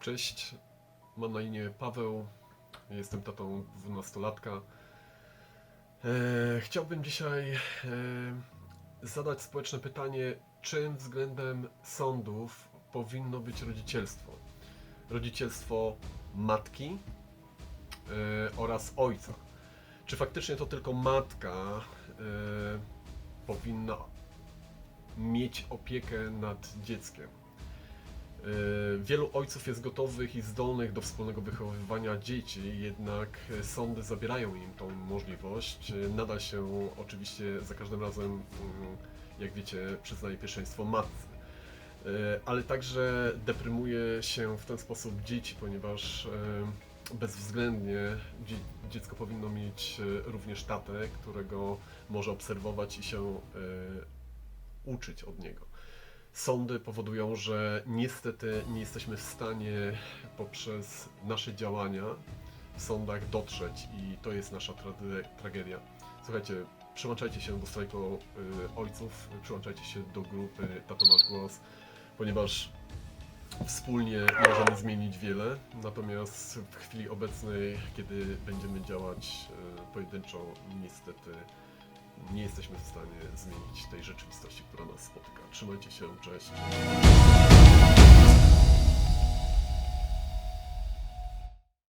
Cześć, mam na imię Paweł, jestem tatą dwunastolatka. E, chciałbym dzisiaj e, zadać społeczne pytanie, czym względem sądów powinno być rodzicielstwo? Rodzicielstwo matki e, oraz ojca. Czy faktycznie to tylko matka powinna mieć opiekę nad dzieckiem? E, Wielu ojców jest gotowych i zdolnych do wspólnego wychowywania dzieci, jednak sądy zabierają im tą możliwość. E, Nadal się oczywiście za każdym razem, mm, jak wiecie, przyznaje pierwszeństwo matce. E, Ale także deprymuje się w ten sposób dzieci, ponieważ bezwzględnie dzie- dziecko powinno mieć również tatę, którego może obserwować i się uczyć od niego. Sądy powodują, że niestety nie jesteśmy w stanie poprzez nasze działania w sądach dotrzeć i to jest nasza trage- tragedia. Słuchajcie, przyłączajcie się do strajku y, ojców, przyłączajcie się do grupy Tato Masz Głos, ponieważ wspólnie możemy zmienić wiele, natomiast w chwili obecnej, kiedy będziemy działać y, pojedynczo, niestety nie jesteśmy w stanie zmienić tej rzeczywistości, która nas spotyka. Trzymajcie się, cześć.